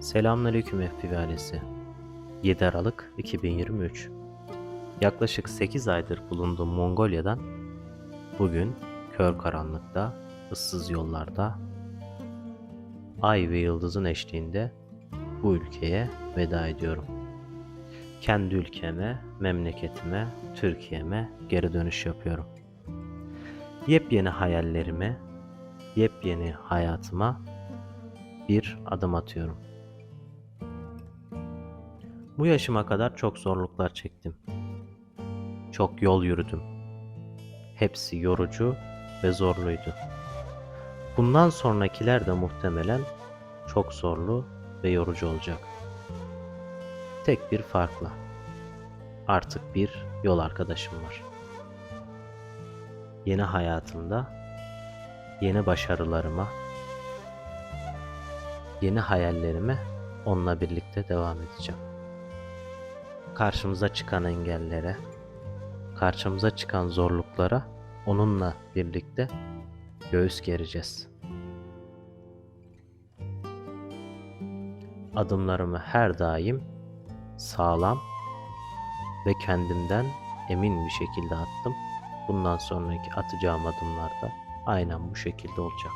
Selamünaleyküm FPV ailesi. 7 Aralık 2023. Yaklaşık 8 aydır bulunduğum Mongolya'dan bugün kör karanlıkta, ıssız yollarda, ay ve yıldızın eşliğinde bu ülkeye veda ediyorum. Kendi ülkeme, memleketime, Türkiye'me geri dönüş yapıyorum. Yepyeni hayallerime, yepyeni hayatıma bir adım atıyorum. Bu yaşıma kadar çok zorluklar çektim. Çok yol yürüdüm. Hepsi yorucu ve zorluydu. Bundan sonrakiler de muhtemelen çok zorlu ve yorucu olacak. Tek bir farkla. Artık bir yol arkadaşım var. Yeni hayatımda, yeni başarılarıma, yeni hayallerime onunla birlikte devam edeceğim karşımıza çıkan engellere, karşımıza çıkan zorluklara onunla birlikte göğüs gereceğiz. Adımlarımı her daim sağlam ve kendimden emin bir şekilde attım. Bundan sonraki atacağım adımlar da aynen bu şekilde olacak.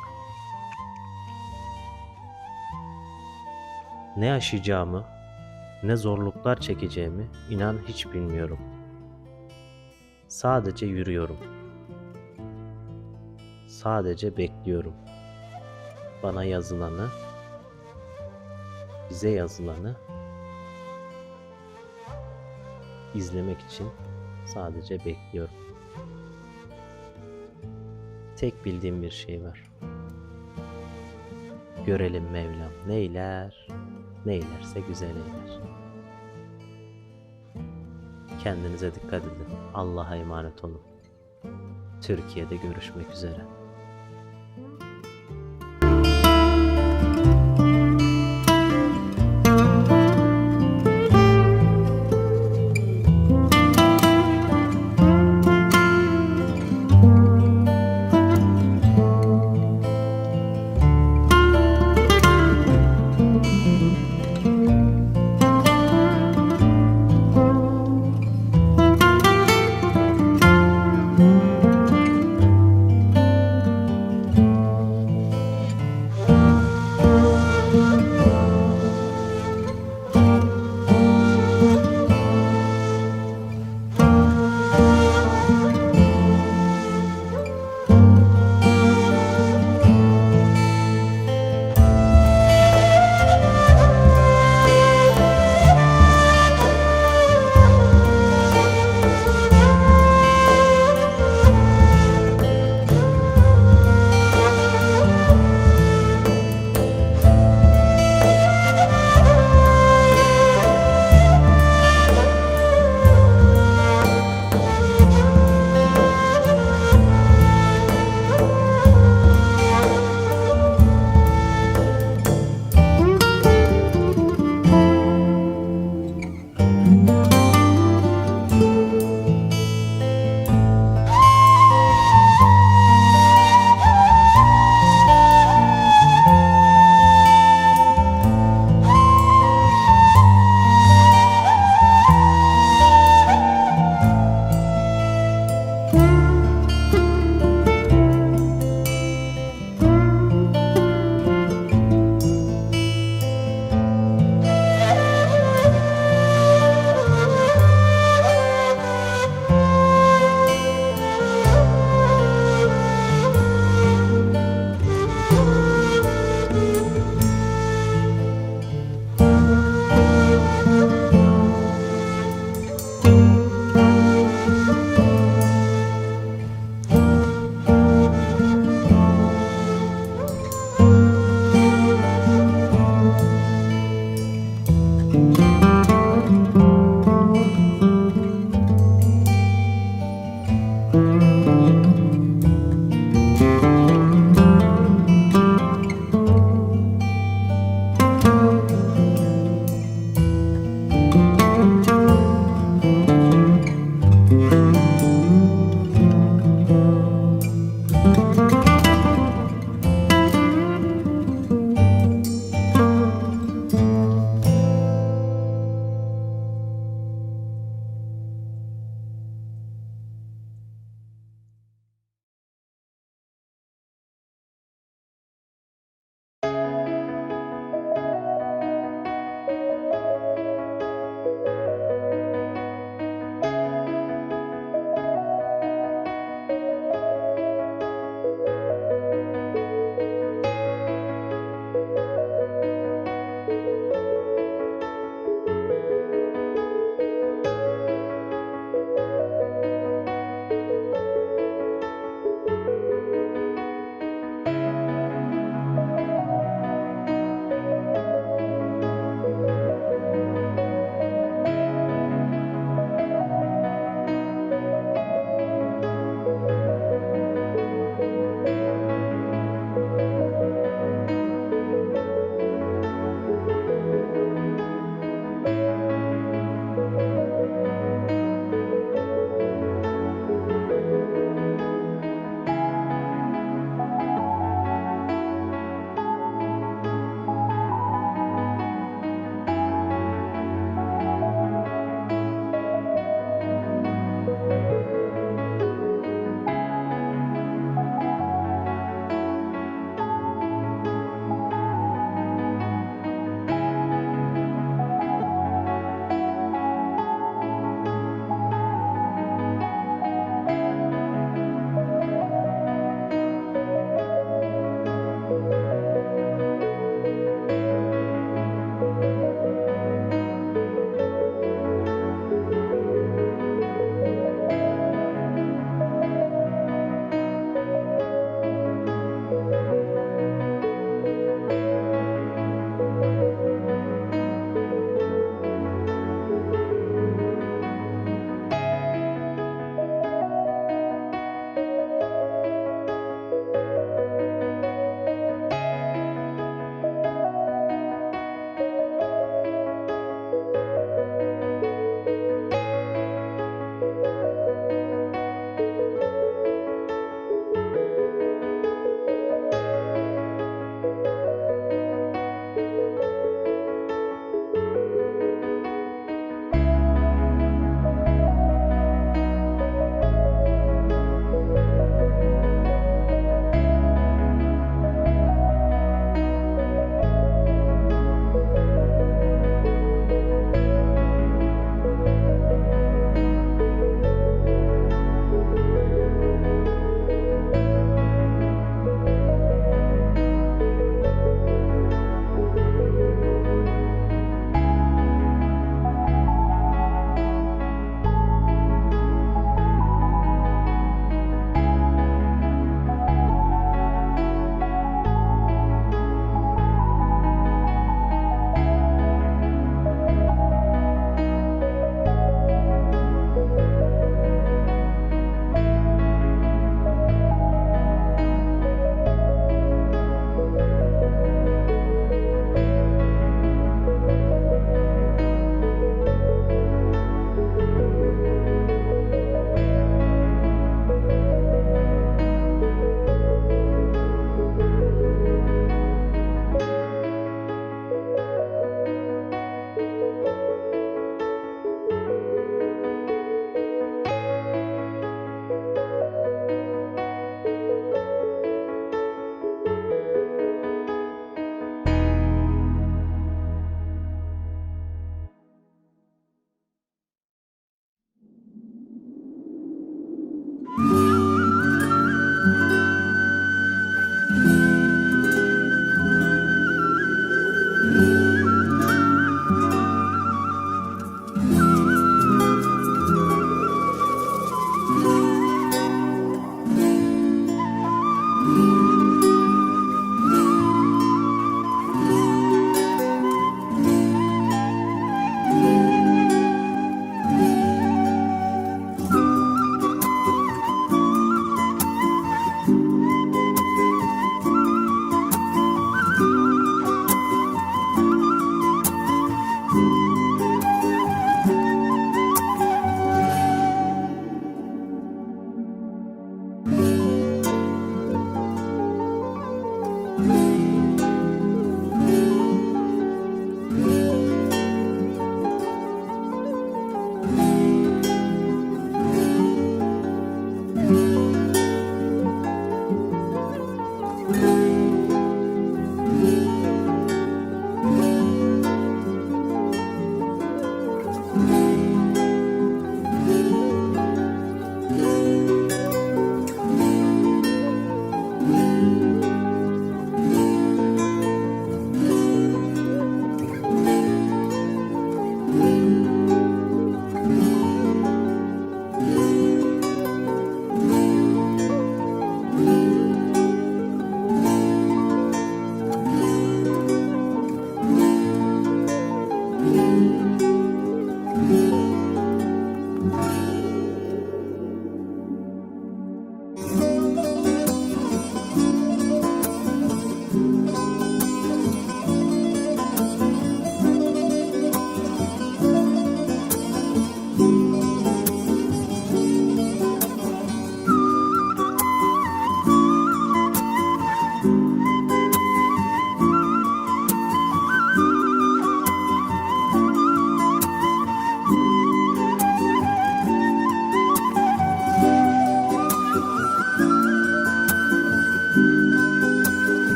Ne yaşayacağımı ne zorluklar çekeceğimi inan hiç bilmiyorum. Sadece yürüyorum. Sadece bekliyorum. Bana yazılanı, bize yazılanı izlemek için sadece bekliyorum. Tek bildiğim bir şey var. Görelim Mevlam neyler, neylerse güzel eyler. Kendinize dikkat edin. Allah'a emanet olun. Türkiye'de görüşmek üzere.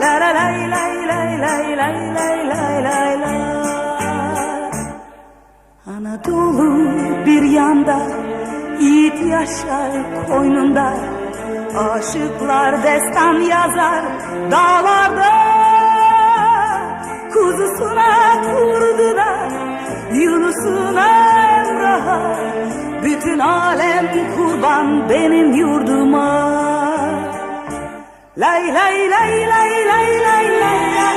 la La Anadolu bir yanda Yiğit yaşar koynunda. Aşıklar destan yazar dağlarda. Kuzusuna kurduna Yunus'una Emrah'a. Bütün alem kurban benim yurduma Lay lay lay lay lay lay lay la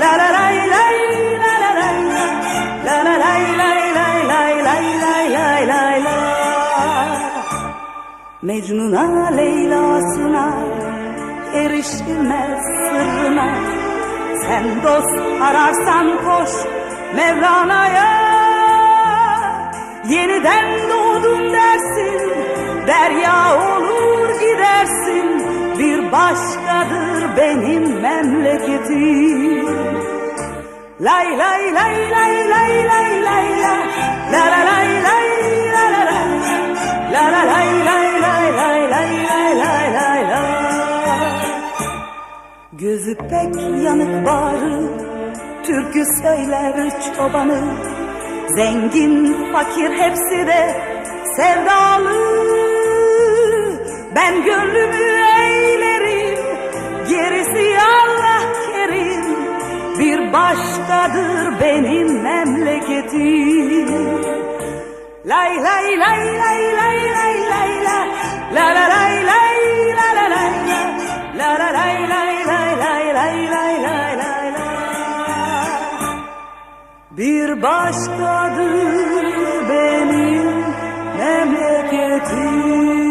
La la lay lay la la la La la lay lay lay lay lay lay lay lay la Mecnun'a Leyla'sına erişilmez sırrına Sen dost ararsan koş Mevlana'ya Yeniden doğdum dersin Derya olur gidersin Bir başkadır benim memleketim Lay lay lay lay lay lay lay la La la lay lay la la lay La la lay lay lay lay lay lay lay lay la Gözü pek yanık bağrı Türkü söyler çobanı Zengin fakir hepsi de sevdalı Ben gönlümü başkadır benim memleketim Lay lay lay lay lay lay lay la La la lay lay la la lay la La la lay lay lay lay lay lay lay lay la Bir başkadır benim memleketim